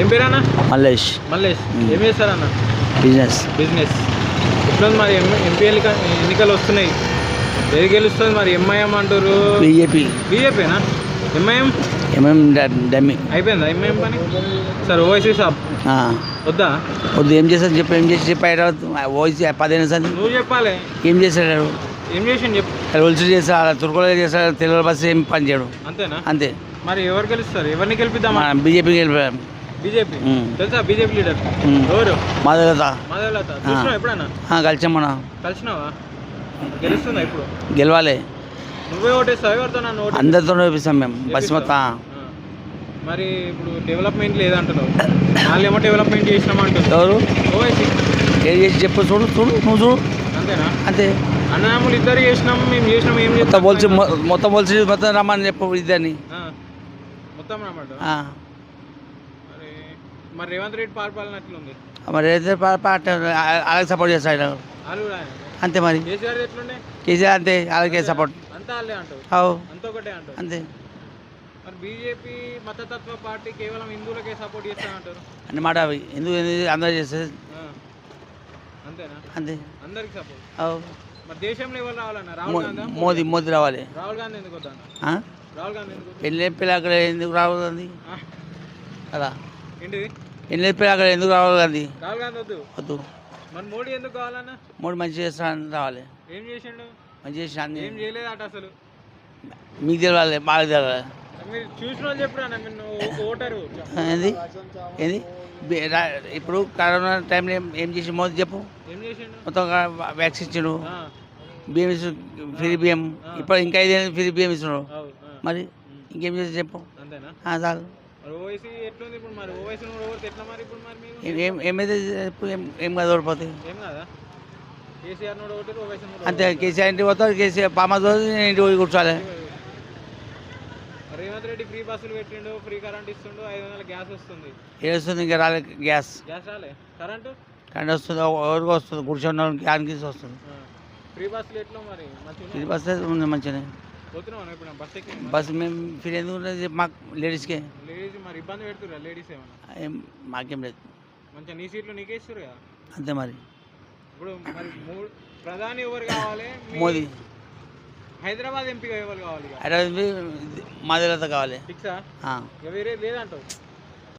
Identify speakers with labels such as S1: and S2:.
S1: ఏం పేరన్న?
S2: మల్లేష్.
S1: మల్లేష్. ఏం చేస్తారన్న?
S2: బిజినెస్.
S1: బిజినెస్. ఎట్లుంది మరి ఎంపీ ఎన్నికలు వస్తున్నాయి. ఏది గెలుస్తుంది మరి? ఎంఐఎం అంటారు
S2: బీజేపీ.
S1: బీజేపీనా? ఎంఐఎం?
S2: MM dummy.
S1: అయిపోయిందా ఎంఐఎం పని? సార్ ఓవైసీ సాబ్. వద్దా?
S2: వద్దు ఏం చేస్తాడు చెప్పు ఏం చేసి చెప్పి ఓసి పదిహేను సార్
S1: నువ్వు చెప్పాలి.
S2: ఏం చేశాడు
S1: ఏం చేసిండు చెప్పు.
S2: ఒలిచి చేస్తాడు తుర్కోలో చేస్తాడు తెలుగు బస్సు ఏం పని చేయడు.
S1: అంతేనా?
S2: అంతే.
S1: మరి ఎవరు గెలుస్తారు? ఎవరిని గెలిపిద్దామా?
S2: మన బీజేపీకి వెళ్ళిపోయాం
S1: బీజేపీ. తెలుసా బీజేపీ లీడర్. ఎవరు?
S2: మాధవత
S1: మాధవలత. చూసినావా ఎప్పుడన్నా?
S2: కలిసాం మన
S1: కలిసినావా? గెలుస్తుందా ఇప్పుడు?
S2: గెలవాలి.
S1: నువ్వే ఓటేస్తావు? ఎవరితో నన్ను ఓటు
S2: అందరితో వేపిస్తాం మేము.
S1: ఆ. మరి ఇప్పుడు డెవలప్మెంట్ లేదంటున్నావు. వాళ్ళు ఏమో డెవలప్మెంట్ చేసినామంటున్నారు.
S2: ఎవరు?
S1: ఓవైసీ.
S2: ఏం చేసి చెప్పు చూడు చూడు నువ్వు చూడు.
S1: అంతేనా?
S2: అంతే.
S1: అన్నదమ్ములు ఇద్దరు చేసినాం మేము చేసినాం ఏం
S2: మొత్తం
S1: చేస్తాం
S2: పోల్చి మొత్తం పోల్చి మొత్తం రమ్మని చెప్పు ఇద్దరిని.
S1: మొత్తం. మరి మరి రేవంత్ రెడ్డి పరిపాలన ఎట్లుంది?
S2: మరి పా- పార్టీ అలాగే సపోర్ట్ చేస్తాడు. అంతే మరి.
S1: కేసీఆర్
S2: అంతే అలాగే సపోర్ట్
S1: అంతా బీజేపీ మతతత్వ పార్టీ కేవలం హిందువులకే సపోర్ట్ చేస్తానంటారు
S2: అన్నమాట అవి. అందరూ చేస్తే.
S1: అంతేనా?
S2: అంతే.
S1: అందరికి సపోర్ట్ మరి దేశంలో ఎవరు రావాలన్నా? రాహుల్ గాంధీ?
S2: మోదీ మోదీ రావాలి.
S1: రాహుల్ గాంధీ ఎందుకు? రాహుల్ గాంధీ ఎందుకు?
S2: పెళ్ళి పిల్ల అక్కడ ఎందుకు రావాలి
S1: ఆ.
S2: అలా. పెళ్ళి పిల్ల అక్కడ ఎందుకు రావాలి అంది
S1: రాహుల్ గాంధీ వద్దు.
S2: వద్దు.
S1: మరి మోడీ ఎందుకు కావాలన్నా?
S2: మూడు మంచి చేస్తాను రావాలి.
S1: ఏం చేసిండు?
S2: మంచి చేసి అన్ని
S1: ఏం చేయలేదట అసలు.
S2: మీకు తెలవాలి మాకు తెలవాలి.
S1: మీరు చూసిన వాళ్ళు చెప్పురా మీరు ఓటరు.
S2: ఏంది? ఏంది? ఇప్పుడు కరోనా టైంలో ఏం చేసి మోదీ చెప్పు.
S1: ఏం చేసిండు?
S2: మొత్తం వ్యాక్సిన్ ఇచ్చిండు. బియ్యం ఇచ్చు ఫ్రీ బియ్యం. ఇప్పుడు ఇంకా ఐదేళ్ళు ఫ్రీ బియ్యం ఇస్తున్నాడు. మరి ఇంకేం చేసి చెప్పు.
S1: అంతేనా?
S2: చాలు.
S1: ఓవైసీ ఎట్లుంది ఇప్పుడు మరి? ఓవైసీ ఓడితే ఎట్లా మరి ఇప్పుడు మరి మీరు?
S2: ఏం- ఏమైతే ఏం కాదు ఓడిపోతాయి
S1: ఏం కదా? కేసీఆర్ నోడు ఓటారు ఓవైసీ
S2: అంతే కేసీఆర్ ఇంటికి పోతాడు కేసీఆర్ పామ ఇంటికి పోయి కూర్చోవాలి.
S1: రేవంత్ రెడ్డి ఫ్రీ బస్సులు పెట్టిండు ఫ్రీ కరెంట్ ఇస్తుండు ఐదు వందల గ్యాస్ వస్తుంది.
S2: ఏడుస్తుంది ఇంకా రాలే గ్యాస్.
S1: గ్యాస్ రాలే. కరెంటు?
S2: కరెంట్ వస్తుంది ఎవరికి వస్తుంది? కూర్చొని వాళ్ళకి వస్తుంది.
S1: ఫ్రీ బస్సులు ఎట్లా మరి? మంచిగా
S2: ఇది బస్ ఉంది
S1: ఇప్పుడు బస్
S2: మేము ఫ్రీ ఎందుకు మాకు లేడీస్కే.
S1: లేడీస్ మరి ఇబ్బంది పెడుతురా లేడీస్ ఏమన్నా?
S2: ఏం మాకేం లేదు.
S1: మంచిగా నీ సీట్లు నీకే ఇస్తారు కదా?
S2: అంతే మరి.
S1: ఇప్పుడు మరి మూడు ప్రధాని ఎవరు కావాలి?
S2: మోదీ.
S1: హైదరాబాద్ ఎంపీగా ఎవరు కావాలి
S2: హైదరాబాద్ మాదిరితో కావాలి.
S1: ఫిక్సా? వేరే లేదంటావు.